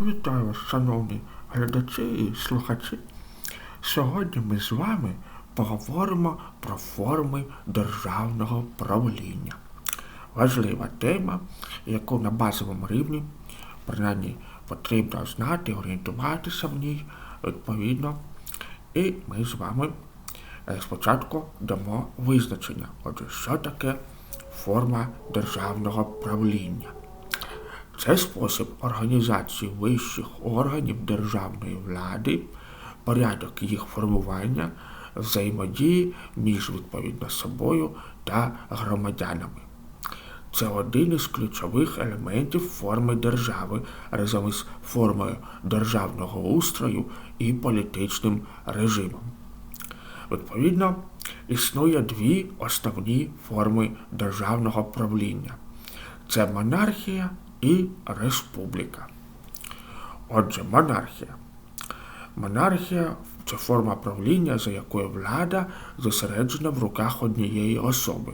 Вітаю вас, шановні глядачі і слухачі. Сьогодні ми з вами поговоримо про форми державного правління. Важлива тема, яку на базовому рівні, принаймні, потрібно знати, орієнтуватися в ній відповідно. І ми з вами е, спочатку дамо визначення. Отже, що таке форма державного правління? Це спосіб організації вищих органів державної влади, порядок їх формування, взаємодії між відповідно собою та громадянами. Це один із ключових елементів форми держави разом із формою державного устрою і політичним режимом. Відповідно, існує дві основні форми державного правління це монархія і республіка. Отже, монархія. Монархія це форма правління, за якою влада зосереджена в руках однієї особи.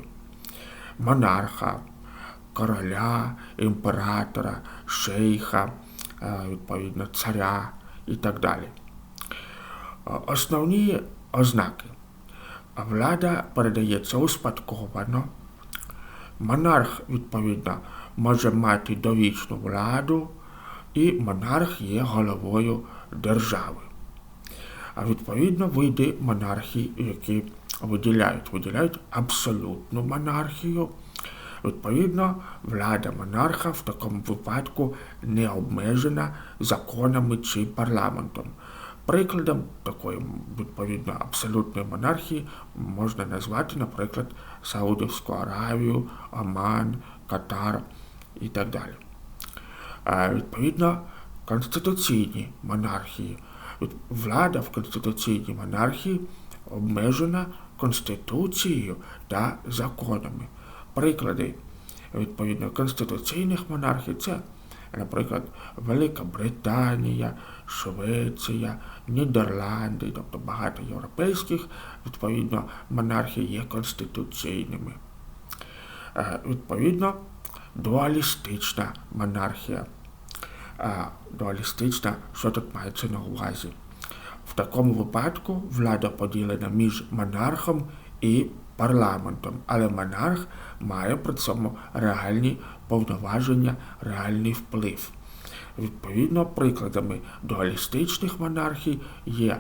Монарха, короля, імператора, шейха, е, відповідно, царя і так далі. Основні ознаки. Влада передається успадковано. Монарх, відповідно, може мати довічну владу, і монарх є головою держави. А відповідно види монархії, які виділяють, виділяють абсолютну монархію. Відповідно, влада монарха в такому випадку не обмежена законами чи парламентом. Прикладом такої відповідно абсолютної монархії можна назвати, наприклад, Саудівську Аравію, Оман, Катар і так далі. Відповідно, конституційні монархії. Влада в конституційній монархії обмежена Конституцією та законами. Приклади відповідно конституційних монархій це, наприклад, Велика Британія, Швеція, Нідерланди, тобто багато європейських відповідно монархій є конституційними. Відповідно, дуалістична монархія. Дуалістична, що тут мається на увазі? В такому випадку влада поділена між монархом і парламентом, але монарх має при цьому реальні повноваження, реальний вплив. Відповідно, прикладами дуалістичних монархій є,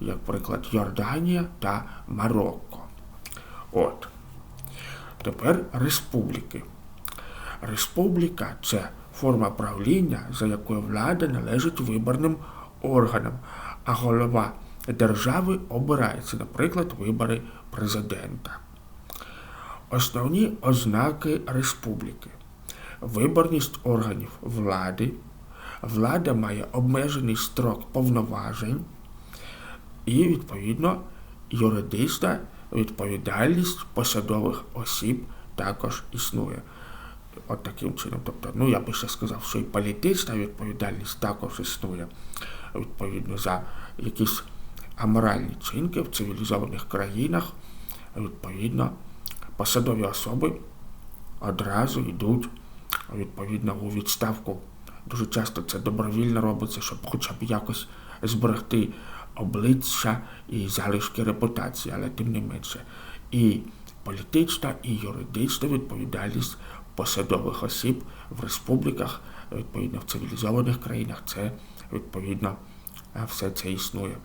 як приклад, Йорданія та Марокко. От. Тепер республіки. Республіка це форма правління, за якою влада належить виборним органам, а голова держави обирається, наприклад, вибори президента. Основні ознаки республіки. Виборність органів влади. Влада має обмежений строк повноважень і, відповідно, юридична відповідальність посадових осіб також існує. От таким чином. Тобто, ну я би ще сказав, що і політична відповідальність також існує відповідно за якісь аморальні чинки в цивілізованих країнах, відповідно, посадові особи одразу йдуть відповідно у відставку. Дуже часто це добровільно робиться, щоб хоча б якось зберегти обличчя і залишки репутації, але тим не менше. І політична, і юридична відповідальність посадових осіб в республіках, відповідно в цивілізованих країнах, це відповідно все це існує.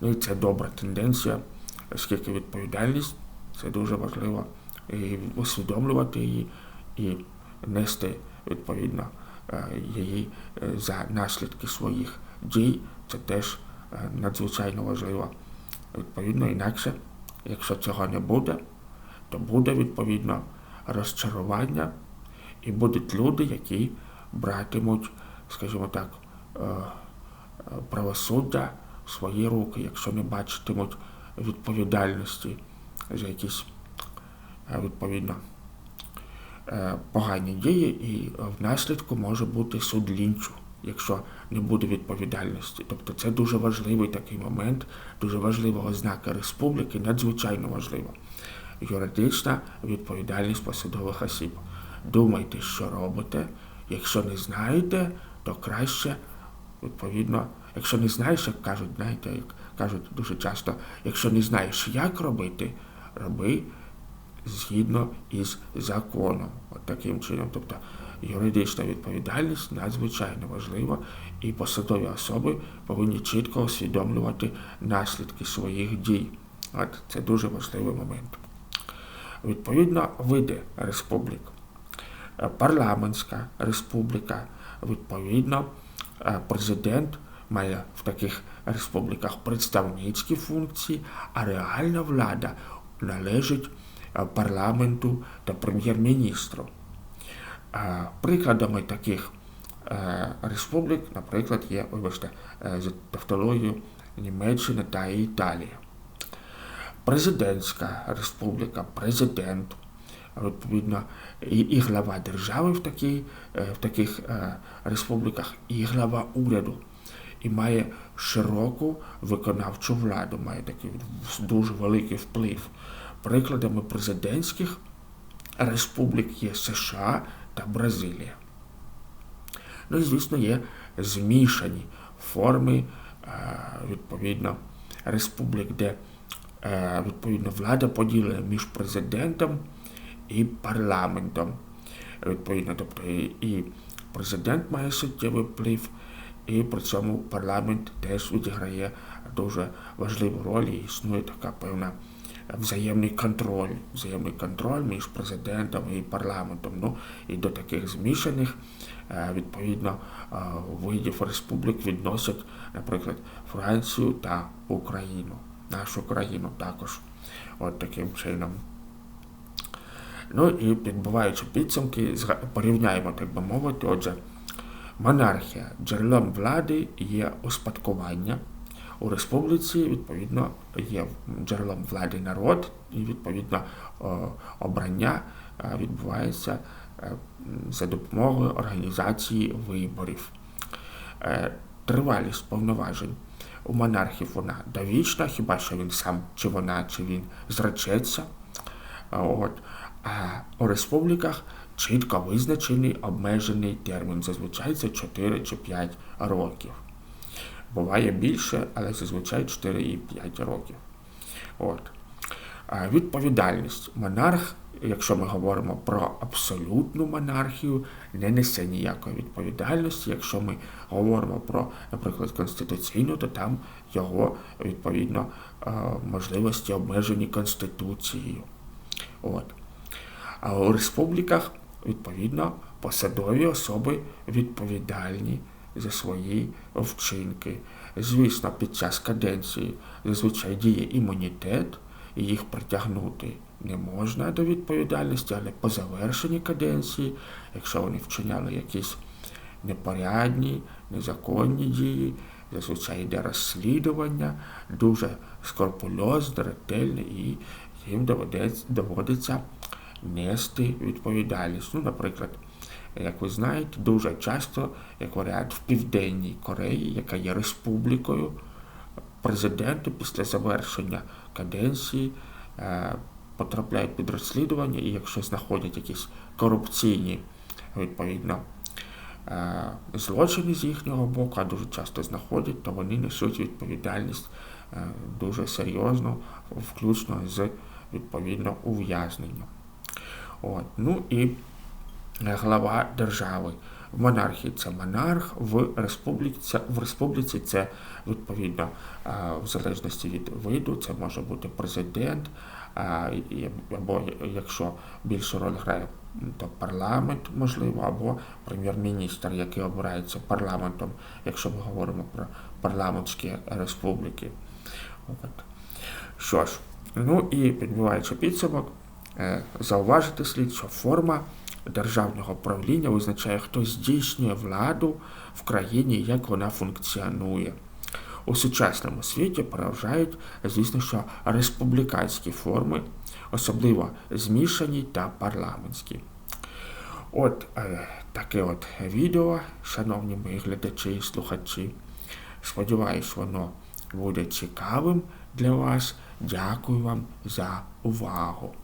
Ну і це добра тенденція, оскільки відповідальність це дуже важливо і усвідомлювати її і нести відповідно її за наслідки своїх дій. Це теж надзвичайно важливо. Відповідно, інакше, якщо цього не буде, то буде відповідно розчарування і будуть люди, які братимуть, скажімо так, правосуддя в свої руки, якщо не бачитимуть відповідальності за якісь відповідно погані дії, і в наслідку може бути суд лінчу, якщо не буде відповідальності. Тобто це дуже важливий такий момент, дуже важлива ознака республіки, надзвичайно важлива. Юридична відповідальність посадових осіб. Думайте, що робите. Якщо не знаєте, то краще, відповідно, якщо не знаєш, як кажуть, знаєте, як кажуть дуже часто, якщо не знаєш, як робити, роби згідно із законом. От таким чином. Тобто юридична відповідальність надзвичайно важлива, і посадові особи повинні чітко усвідомлювати наслідки своїх дій. От Це дуже важливий момент. Відповідно, види республік. Парламентська республіка, відповідно, президент має в таких республіках представницькі функції, а реальна влада належить парламенту та прем'єр-міністру. Прикладами таких республік, наприклад, є вибачте, з тавтологією Німеччина та Італія. Президентська республіка, президент, відповідно, і, і глава держави в, такій, в таких республіках, і глава уряду. І має широку виконавчу владу, має такий дуже великий вплив. Прикладами президентських республік є США та Бразилія. Ну і, звісно, є змішані форми відповідно республік, де відповідно влада поділена між президентом і парламентом. Відповідно, тобто і президент має суттєвий вплив, і при цьому парламент теж відіграє дуже важливу роль і існує така певна взаємний контроль, взаємний контроль між президентом і парламентом. Ну і до таких змішаних відповідно видів республік відносять, наприклад, Францію та Україну, нашу країну також. От таким чином. Ну і підбиваючи підсумки, порівняємо, так би мовити, отже, монархія джерелом влади є успадкування. У республіці, відповідно, є джерелом влади народ, і, відповідно, обрання відбувається за допомогою організації виборів. Е, тривалість повноважень у монархів вона довічна, хіба що він сам, чи вона, чи він зречеться. От. А у республіках чітко визначений обмежений термін. Зазвичай це 4 чи 5 років. Буває більше, але зазвичай 4 і 5 років. От. Відповідальність. Монарх, якщо ми говоримо про абсолютну монархію, не несе ніякої відповідальності. Якщо ми говоримо про, наприклад, конституційну, то там його відповідно можливості обмежені Конституцією. От. А у республіках, відповідно, посадові особи відповідальні за свої вчинки. Звісно, під час каденції зазвичай діє імунітет, і їх притягнути не можна до відповідальності, але по завершенні каденції, якщо вони вчиняли якісь непорядні, незаконні дії, зазвичай йде розслідування, дуже скорпульозне, ретельне, і їм доводиться нести відповідальність. Ну, наприклад, як ви знаєте, дуже часто, як варіант в Південній Кореї, яка є республікою, президенти після завершення каденції е, потрапляють під розслідування, і якщо знаходять якісь корупційні відповідно е, злочини з їхнього боку, а дуже часто знаходять, то вони несуть відповідальність е, дуже серйозно, включно з відповідно ув'язненням. От. Ну і глава держави. В монархії це монарх, в республіці в республіці це відповідно в залежності від виду, це може бути президент, або якщо більшу роль грає, то парламент можливо, або прем'єр-міністр, який обирається парламентом, якщо ми говоримо про парламентські республіки. От. Що ж, ну і підбиваючи підсумок, е, зауважити слід, що форма державного правління визначає, хто здійснює владу в країні, як вона функціонує. У сучасному світі переважають, звісно, що республіканські форми, особливо змішані та парламентські. От е, таке от відео, шановні мої глядачі і слухачі. Сподіваюсь, воно буде цікавим для вас. Дякую вам за увагу.